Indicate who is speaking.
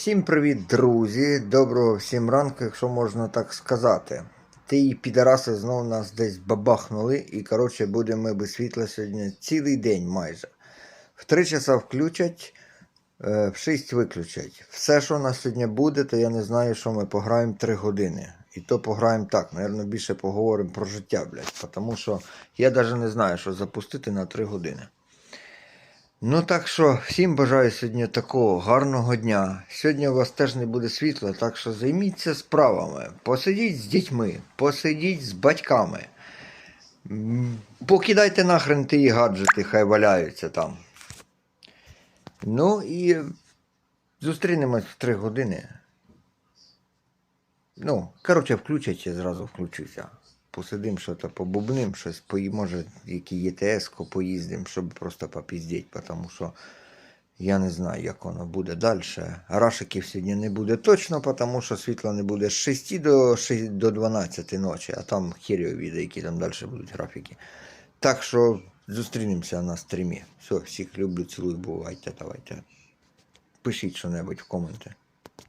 Speaker 1: Всім привіт, друзі! Доброго всім ранку, якщо можна так сказати. Ті підараси знову нас десь бабахнули, і коротше будемо ми без світла сьогодні цілий день майже. В 3 часа включать, е, в 6 виключать. Все, що у нас сьогодні буде, то я не знаю, що ми пограємо 3 години. І то пограємо так, Наверно, більше поговоримо про життя, блядь. Тому що я навіть не знаю, що запустити на 3 години. Ну так що всім бажаю сьогодні такого гарного дня. Сьогодні у вас теж не буде світла, так що займіться справами. Посидіть з дітьми, посидіть з батьками. Покидайте нахрен ті гаджети, хай валяються там. Ну і зустрінемось в три години. Ну, коротше, включать, я зразу включуся. Посидим, що то побубним, щось може, який ЄТС поїздим, щоб просто попіздіть, тому що я не знаю, як воно буде далі. Рашиків сьогодні не буде точно, тому що світла не буде з 6 до, 6 до 12 ночі, а там херів відео, які там далі будуть графіки. Так що зустрінемося на стрімі. Все, всіх люблю, цілую, бувайте, давайте. Пишіть що-небудь в коменти.